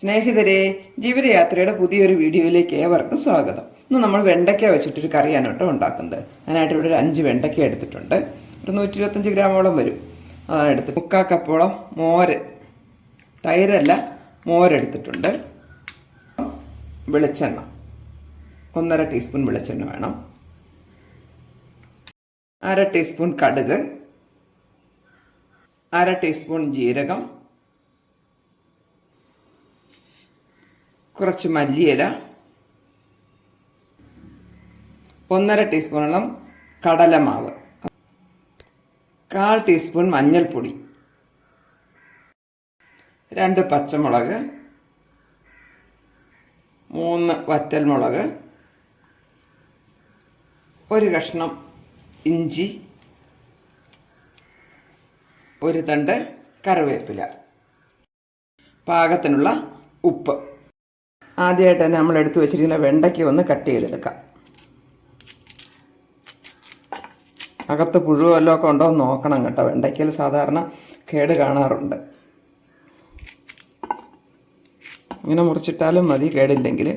സ്നേഹിതരെ ജീവിതയാത്രയുടെ പുതിയൊരു വീഡിയോയിലേക്ക് ഏവർക്കും സ്വാഗതം. ഇന്ന് നമ്മൾ വെണ്ടയ്ക്ക വെച്ചിട്ടൊരു കറിയാണ് കേട്ടോ ഉണ്ടാക്കുന്നത്. അതിനായിട്ട് ഇവിടെ ഒരു അഞ്ച് വെണ്ടയ്ക്ക എടുത്തിട്ടുണ്ട്. ഒരു നൂറ്റി ഇരുപത്തഞ്ച് ഗ്രാമോളം വരും. അതാണ് എടുത്ത് മുക്കാ കപ്പോളം മോര് തൈരല്ല മോരെടുത്തിട്ടുണ്ട് വെളിച്ചെണ്ണ. ഒന്നര ടീസ്പൂൺ വെളിച്ചെണ്ണ വേണം. അര ടീസ്പൂൺ കടുക്. അര ടീസ്പൂൺ ജീരകം. കുറച്ച് മല്ലിയില ഒന്നര ടീസ്പൂണോളം കടലമാവ് കാൽ ടീസ്പൂൺ മഞ്ഞൾപ്പൊടി രണ്ട് പച്ചമുളക് മൂന്ന് വറ്റൽമുളക് ഒരു കഷ്ണം ഇഞ്ചി ഒരു തണ്ട് കറിവേപ്പില. പാകത്തിനുള്ള ഉപ്പ്. ആദ്യമായിട്ട് തന്നെ നമ്മൾ എടുത്തു വെച്ചിരിക്കുന്ന വെണ്ടയ്ക്ക് ഒന്ന് കട്ട് ചെയ്തെടുക്കാം. അകത്ത് പുഴുവല്ലോ ഒക്കെ ഉണ്ടോ എന്ന് നോക്കണം കേട്ടോ. വെണ്ടയ്ക്കയിൽ സാധാരണ കേട് കാണാറുണ്ട്. ഇങ്ങനെ മുറിച്ചിട്ടാലും മതി കേടില്ലെങ്കിൽ.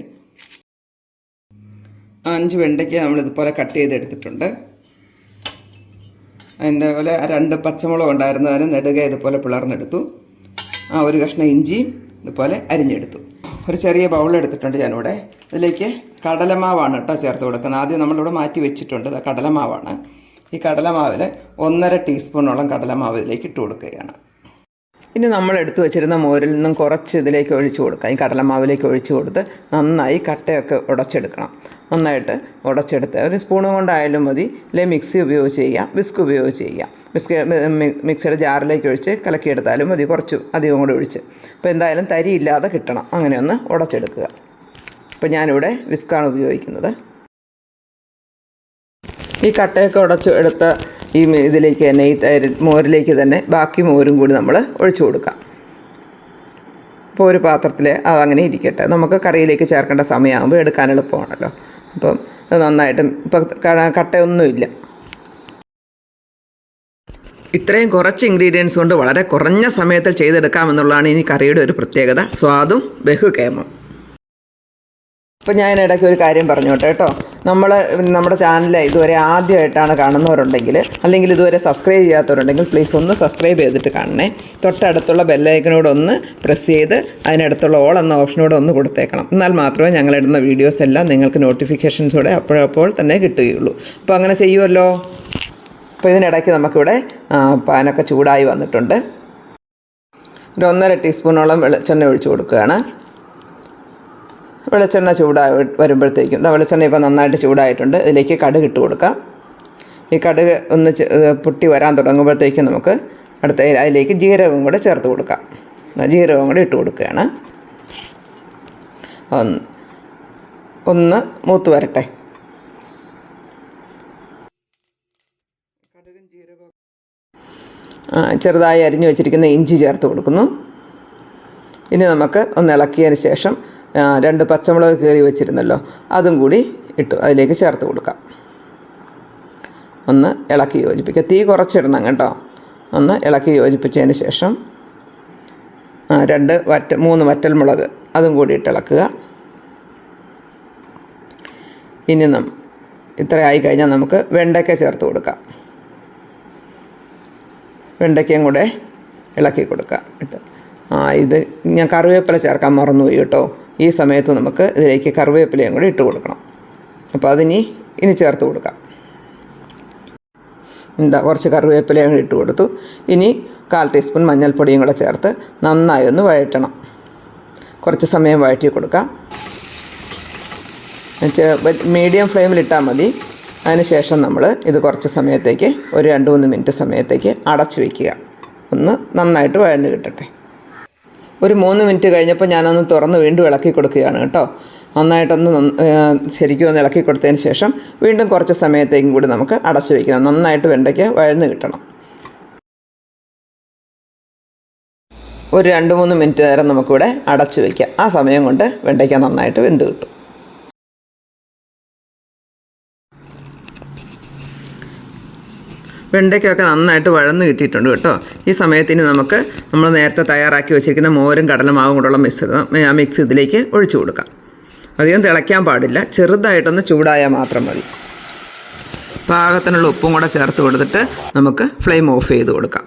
അഞ്ച് വെണ്ടയ്ക്ക നമ്മൾ ഇതുപോലെ കട്ട് ചെയ്തെടുത്തിട്ടുണ്ട്. അതിന്റെ പോലെ രണ്ട് പച്ചമുളക് ഉണ്ടായിരുന്നു അതിന് നെടുക ഇതുപോലെ പിളർന്നെടുത്തു. ആ ഒരു കഷ്ണം ഇഞ്ചിയും ഇതുപോലെ അരിഞ്ഞെടുത്തു. ഒരു ചെറിയ ബൗൾ എടുത്തിട്ടുണ്ട് ഞാനിവിടെ. അതിലേക്ക് കടലമാവാണ് കേട്ടോ ചേർത്ത് കൊടുക്കുന്നത്. ആദ്യം നമ്മളിവിടെ മാറ്റി വെച്ചിട്ടുണ്ട്. കടലമാവാണ്. ഈ കടലമാവിൽ ഒന്നര ടീസ്പൂണോളം കടലമാവ് ഇതിലേക്ക് ഇട്ട് കൊടുക്കുകയാണ്. ഇനി നമ്മൾ എടുത്തു വെച്ചിരുന്ന മോരിൽ നിന്നും കുറച്ച് ഇതിലേക്ക് ഒഴിച്ചു കൊടുക്കാം. ഈ കടലമാവിലേക്ക് ഒഴിച്ചു കൊടുത്ത് നന്നായി കട്ടയൊക്കെ ഉടച്ചെടുക്കണം. നന്നായിട്ട് ഉടച്ചെടുത്ത് ഒരു സ്പൂൺ കൊണ്ടായാലും മതി. അല്ലെങ്കിൽ മിക്സി ഉപയോഗിച്ച് ചെയ്യാം. വിസ്ക് ഉപയോഗിച്ച് ചെയ്യാം. വിസ്ക് മിക്സിയുടെ ജാറിലേക്ക് ഒഴിച്ച് കലക്കിയെടുത്താലും മതി കുറച്ച് അധികം കൂടെ ഒഴിച്ച്. അപ്പോൾ എന്തായാലും തരി ഇല്ലാതെ കിട്ടണം. അങ്ങനെ ഒന്ന് ഉടച്ചെടുക്കുക. അപ്പോൾ ഞാനിവിടെ വിസ്ക്കാണ് ഉപയോഗിക്കുന്നത്. ഈ കട്ടയൊക്കെ ഉടച്ച് എടുത്ത ഈ ഇതിലേക്ക് തന്നെ ഈ തൈര് മോരിലേക്ക് തന്നെ ബാക്കി മോരും കൂടി നമ്മൾ ഒഴിച്ചു കൊടുക്കാം. ഇപ്പോൾ ഒരു പാത്രത്തിൽ അതങ്ങനെ ഇരിക്കട്ടെ. നമുക്ക് കറിയിലേക്ക് ചേർക്കേണ്ട സമയമാകുമ്പോൾ എടുക്കാൻ എളുപ്പമാണല്ലോ. അപ്പം അത് നന്നായിട്ട് ഇപ്പം കട്ടയൊന്നുമില്ല. ഇത്രയും കുറച്ച് ഇൻഗ്രീഡിയൻസ് കൊണ്ട് വളരെ കുറഞ്ഞ സമയത്തിൽ ചെയ്തെടുക്കാമെന്നുള്ളതാണ് ഇനി കറിയുടെ ഒരു പ്രത്യേകത. സ്വാദും ബഹുകേമം. അപ്പം ഞാൻ ഇടയ്ക്ക് ഒരു കാര്യം പറഞ്ഞോട്ടെ കേട്ടോ. നമ്മൾ നമ്മുടെ ചാനൽ ഇതുവരെ ആദ്യമായിട്ടാണ് കാണുന്നവരുണ്ടെങ്കിൽ അല്ലെങ്കിൽ ഇതുവരെ സബ്സ്ക്രൈബ് ചെയ്യാത്തവരുണ്ടെങ്കിൽ പ്ലീസ് ഒന്ന് സബ്സ്ക്രൈബ് ചെയ്തിട്ട് കാണണേ. തൊട്ടടുത്തുള്ള ബെല്ലൈക്കനോട് ഒന്ന് പ്രസ് ചെയ്ത് അതിനടുത്തുള്ള ഓൾ എന്ന ഓപ്ഷനോട് ഒന്ന് കൊടുത്തേക്കണം. എന്നാൽ മാത്രമേ ഞങ്ങളിടുന്ന വീഡിയോസ് എല്ലാം നിങ്ങൾക്ക് നോട്ടിഫിക്കേഷൻസോടെ അപ്പോഴപ്പോൾ തന്നെ കിട്ടുകയുള്ളൂ. അപ്പോൾ അങ്ങനെ ചെയ്യുമല്ലോ അപ്പോൾ ഇതിനിടയ്ക്ക് നമുക്കിവിടെ പാനൊക്കെ ചൂടായി വന്നിട്ടുണ്ട്. ഒരു ഒന്നര ടീസ്പൂണോളം വെളിച്ചെണ്ണ ഒഴിച്ചു കൊടുക്കുകയാണ്. വെളിച്ചെണ്ണ ചൂടായി വരുമ്പോഴത്തേക്കും. വെളിച്ചെണ്ണ ഇപ്പോൾ നന്നായിട്ട് ചൂടായിട്ടുണ്ട്. ഇതിലേക്ക് കടുക് ഇട്ട് കൊടുക്കാം. ഈ കടുക് ഒന്ന് പൊട്ടി വരാൻ തുടങ്ങുമ്പോഴത്തേക്കും നമുക്ക് അടുത്ത അതിലേക്ക് ജീരകം കൂടെ ചേർത്ത് കൊടുക്കാം. ജീരകം കൂടെ ഇട്ട് കൊടുക്കുകയാണ്. ഒന്ന് ഒന്ന് മൂത്ത് വരട്ടെ. ചെറുതായി അരിഞ്ഞു വെച്ചിരിക്കുന്ന ഇഞ്ചി ചേർത്ത് കൊടുക്കുന്നു. ഇനി നമുക്ക് ഒന്ന് ഇളക്കിയതിന് ശേഷം രണ്ട് പച്ചമുളക് കീറി വെച്ചിരുന്നല്ലോ. അതും കൂടി ഇട്ടു അതിലേക്ക് ചേർത്ത് കൊടുക്കാം. ഒന്ന് ഇളക്കി യോജിപ്പിക്കുക തീ കുറച്ചിടണം കേട്ടോ. ഒന്ന് ഇളക്കി യോജിപ്പിച്ചതിന് ശേഷം രണ്ട് വറ്റ മൂന്ന് വറ്റൽ മുളക് അതും കൂടി ഇട്ടിളക്കുക ഇനി നം ഇത്ര ആയി കഴിഞ്ഞാൽ നമുക്ക് വെണ്ടയ്ക്ക ചേർത്ത് കൊടുക്കാം. വെണ്ടയ്ക്കയും കൂടെ ഇളക്കി കൊടുക്കാം. ഇട്ട്. ആ ഇത് ഞാൻ കറിവേപ്പില ചേർക്കാൻ മറന്നുപോയി കേട്ടോ. ഈ സമയത്ത് നമുക്ക് ഇതിലേക്ക് കറിവേപ്പിലയും കൂടി ഇട്ട് കൊടുക്കണം. അപ്പോൾ അതിനി ഇനി ചേർത്ത് കൊടുക്കാം. എന്താ കുറച്ച് കറിവേപ്പിലയും കൂടി ഇട്ട് കൊടുത്തു. ഇനി കാൽ ടീസ്പൂൺ മഞ്ഞൾപ്പൊടിയും കൂടെ ചേർത്ത് നന്നായി ഒന്ന് വഴറ്റണം. കുറച്ച് സമയം വഴറ്റി കൊടുക്കാം. മീഡിയം ഫ്ലെയിമിലിട്ടാൽ മതി. അതിനുശേഷം നമ്മൾ ഇത് കുറച്ച് സമയത്തേക്ക് ഒരു രണ്ട് മൂന്ന് മിനിറ്റ് സമയത്തേക്ക് അടച്ചു വയ്ക്കുക ഒന്ന് നന്നായിട്ട് വഴഞ്ഞു കിട്ടട്ടെ. ഒരു മൂന്ന് മിനിറ്റ് കഴിഞ്ഞപ്പോൾ ഞാനൊന്ന് തുറന്ന് വീണ്ടും ഇളക്കി കൊടുക്കുകയാണ് കേട്ടോ. നന്നായിട്ടൊന്ന് ശരിക്കും ഒന്ന് ഇളക്കി കൊടുത്തതിന് ശേഷം വീണ്ടും കുറച്ച് സമയത്തേക്കും കൂടി നമുക്ക് അടച്ചു വയ്ക്കണം നന്നായിട്ട് വെണ്ടയ്ക്ക് വഴന്ന് കിട്ടണം. ഒരു രണ്ട് മൂന്ന് മിനിറ്റ് നേരം നമുക്കിവിടെ അടച്ചു വയ്ക്കാം ആ സമയം കൊണ്ട് വെണ്ടയ്ക്ക നന്നായിട്ട് വെന്ത് കിട്ടും. വെണ്ടയ്ക്കൊക്കെ നന്നായിട്ട് വഴന്ന് കിട്ടിയിട്ടുണ്ട് കേട്ടോ. ഈ സമയത്തിന് നമുക്ക് നമ്മൾ നേരത്തെ തയ്യാറാക്കി വെച്ചിരിക്കുന്ന മോരും കടലമാവും കൂടെയുള്ള മിശ്രിതം ആ മിക്സ് ഇതിലേക്ക് ഒഴിച്ചു കൊടുക്കാം. അധികം തിളയ്ക്കാൻ പാടില്ല. ചെറുതായിട്ടൊന്ന് ചൂടായാൽ മാത്രം മതി. പാകത്തിനുള്ള ഉപ്പും കൂടെ ചേർത്ത് കൊടുത്തിട്ട് നമുക്ക് ഫ്ലെയിം ഓഫ് ചെയ്ത് കൊടുക്കാം.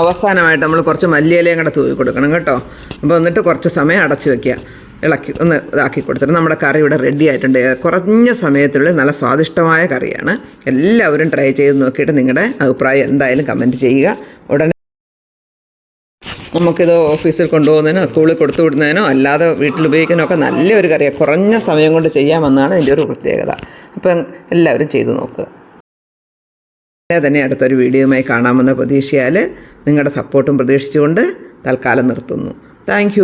അവസാനമായിട്ട് നമ്മൾ കുറച്ച് മല്ലിയിലയും കൂടെ തൂവി കൊടുക്കണം കേട്ടോ. അപ്പോൾ എന്നിട്ട് കുറച്ച് സമയം അടച്ചു വെക്കുക. ഇളക്കി ഒന്ന് ഇതാക്കി കൊടുത്തിട്ട് നമ്മുടെ കറി ഇവിടെ റെഡി ആയിട്ടുണ്ട്. കുറഞ്ഞ സമയത്തിനുള്ളിൽ നല്ല സ്വാദിഷ്ടമായ കറിയാണ്. എല്ലാവരും ട്രൈ ചെയ്ത് നോക്കിയിട്ട് നിങ്ങളുടെ അഭിപ്രായം എന്തായാലും കമന്റ് ചെയ്യുക. ഉടനെ നമുക്കിത് ഓഫീസിൽ കൊണ്ടുപോകുന്നതിനോ സ്കൂളിൽ കൊടുത്തു വിടുന്നതിനോ അല്ലാതെ വീട്ടിൽ ഉപയോഗിക്കാനോ ഒക്കെ നല്ലൊരു കറിയാണ്. കുറഞ്ഞ സമയം കൊണ്ട് ചെയ്യാമെന്നാണ് ഇതിന്റെ ഒരു പ്രത്യേകത. അപ്പം എല്ലാവരും ചെയ്തു നോക്കുക. തന്നെ അടുത്തൊരു വീഡിയോയുമായി കാണാമെന്ന പ്രതീക്ഷയാൽ നിങ്ങളുടെ സപ്പോർട്ടും പ്രതീക്ഷിച്ചുകൊണ്ട് തൽക്കാലം നിർത്തുന്നു. താങ്ക്